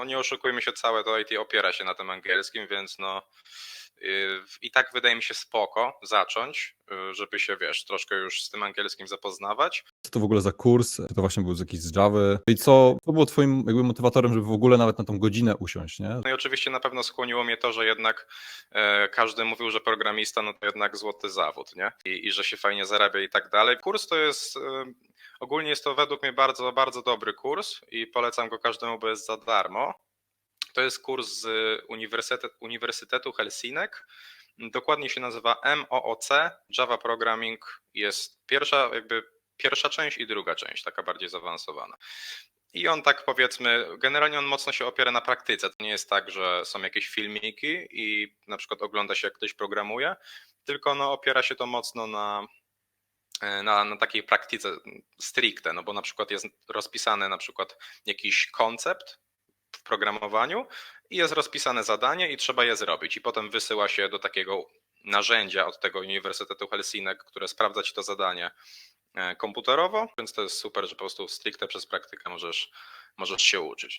no nie oszukujmy się, całe to IT opiera się na tym angielskim, więc no y, i tak wydaje mi się spoko zacząć, y, żeby się, wiesz, troszkę już z tym angielskim zapoznawać. Co to w ogóle za kurs? Czy to właśnie był z jakiś z Java? I co, co było twoim jakby motywatorem, żeby w ogóle nawet na tą godzinę usiąść, nie? No i oczywiście na pewno skłoniło mnie to, że jednak e, każdy mówił, że programista no to jednak złoty zawód, nie? I, I że się fajnie zarabia i tak dalej. Kurs to jest, e, ogólnie jest to według mnie bardzo, bardzo dobry kurs i polecam go każdemu, bo jest za darmo. To jest kurs z Uniwersytet, Uniwersytetu Helsinek. Dokładnie się nazywa MOOC, Java Programming. Jest pierwsza, jakby pierwsza część i druga część, taka bardziej zaawansowana. I on tak powiedzmy, generalnie on mocno się opiera na praktyce. To nie jest tak, że są jakieś filmiki i na przykład ogląda się, jak ktoś programuje, tylko no, opiera się to mocno na, na, na takiej praktyce stricte, no bo na przykład jest rozpisany na przykład jakiś koncept w programowaniu i jest rozpisane zadanie i trzeba je zrobić i potem wysyła się do takiego narzędzia od tego Uniwersytetu Helsinek, które sprawdza ci to zadanie e, komputerowo, więc to jest super, że po prostu stricte przez praktykę możesz, możesz się uczyć. Nie?